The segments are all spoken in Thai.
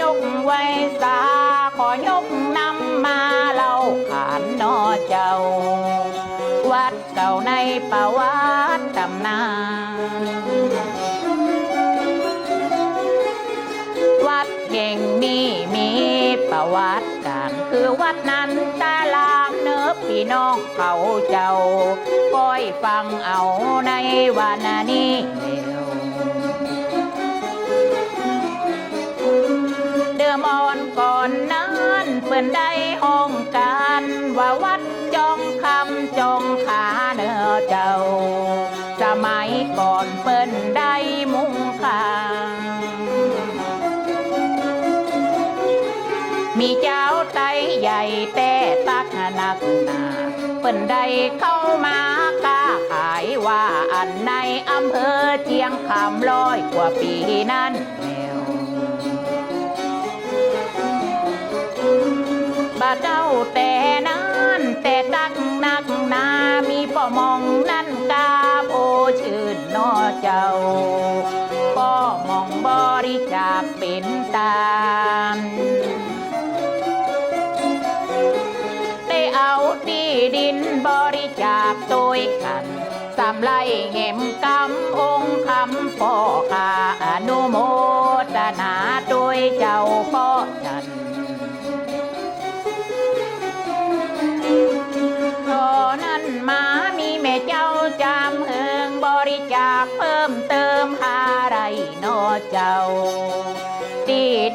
ยกไว้สาขอยกนำมาเล่าขานนอเจ้า วัดเก่าในประวัติตำนานวัดแห่งนี้มีประวัติการคือวัดนั้นตาลามเนื้อพี่น้องเขาเจ้าก้อยฟังเอาในวันนี้ ก่อนนั้นเปิ้นได้ห้องการว่าวัดจองคำจองขาเนื้อเจ้า สมัยก่อนเปิ้นได้มุงคางมีเจ้าไตใหญ่แต่ตักหนักหนาเปิ้นได้เข้ามาค้าขายว่าอันในอำเภอเจียงคำร้อยกว่าปีนั้น องนั่นกาโอชื่นนอเจ้าป่มองบริจาคเป็นตามได้เอาที่ดินบริจาคโดยกันสามไล่เหมกำ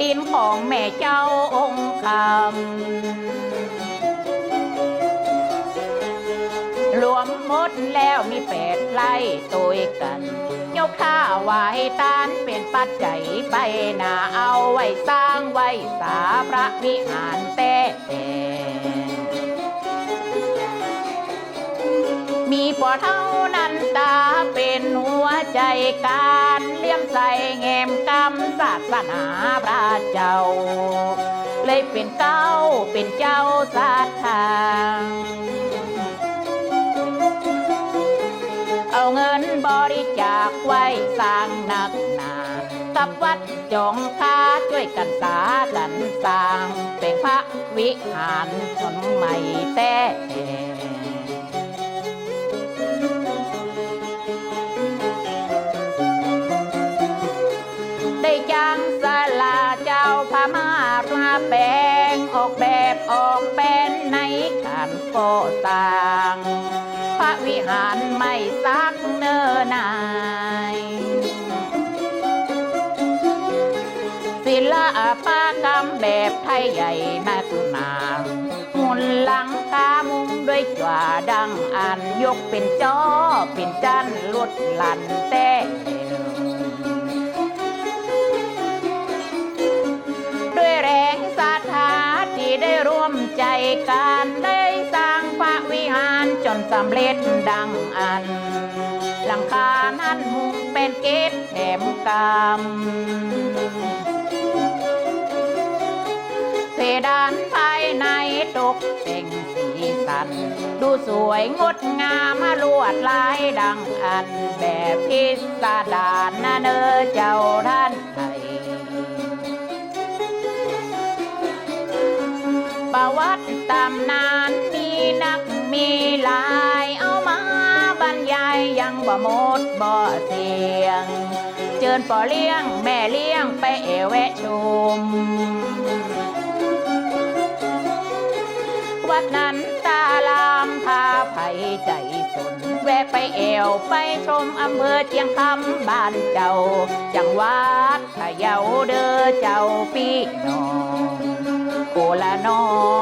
ดินของแม่เจ้าองค์คำรวมหมดแล้วมีแปดไร่ตัวกันยกข้าไว้ตานเป็นปัจจัยไปนาเอาไว้สร้างไว้สาพระวิหารแต่แต่ เท่านั้นตาเป็นหัวใจการเลี่ยมใส่แงมกำศาสนาพระเจ้า เลยเป็นเก้าเป็นเจ้าศาสนาเอาเงินบริจาคไว้สร้างนักหนากับวัดจงค้าช่วยกันสากันสร้างเป็นพระวิหารชนใหม่แต่ แปลงออกแบบออกเป็นในการก่อสร้าง พระวิหารไม่ซักเนิ่นนายศิลปกรรมแบบไทยใหญ่นักหนามุนหลังคามุงด้วยจวาดังอันยกเป็นจอเป็นจันลดหลันแต่ ใจกันได้สร้างพระวิหารจนสำเร็จดังอัน หลังคานั้นมุงเป็นเกตแถมกรรมเพดานภายในตกแต่งสีสัน ดูสวยงดงามลวดลายดังอัน แบบพิสดารนะเนอเจ้าท่าน ตำนานมีนักมีหลายเอามาบรรยายยังบ่หมดบ่เสียง เจิญป่อเลี้ยงแม่เลี้ยงไปเอวแวะชม วัดนั้นตาลามพาไผใจสนแวะไปเอวไปชมอำเภอเจียงคำบ้านเจ้า จังหวัดพะเยาเด้อเจ้าพี่น้องโอละนอกเชิญพี่น้อง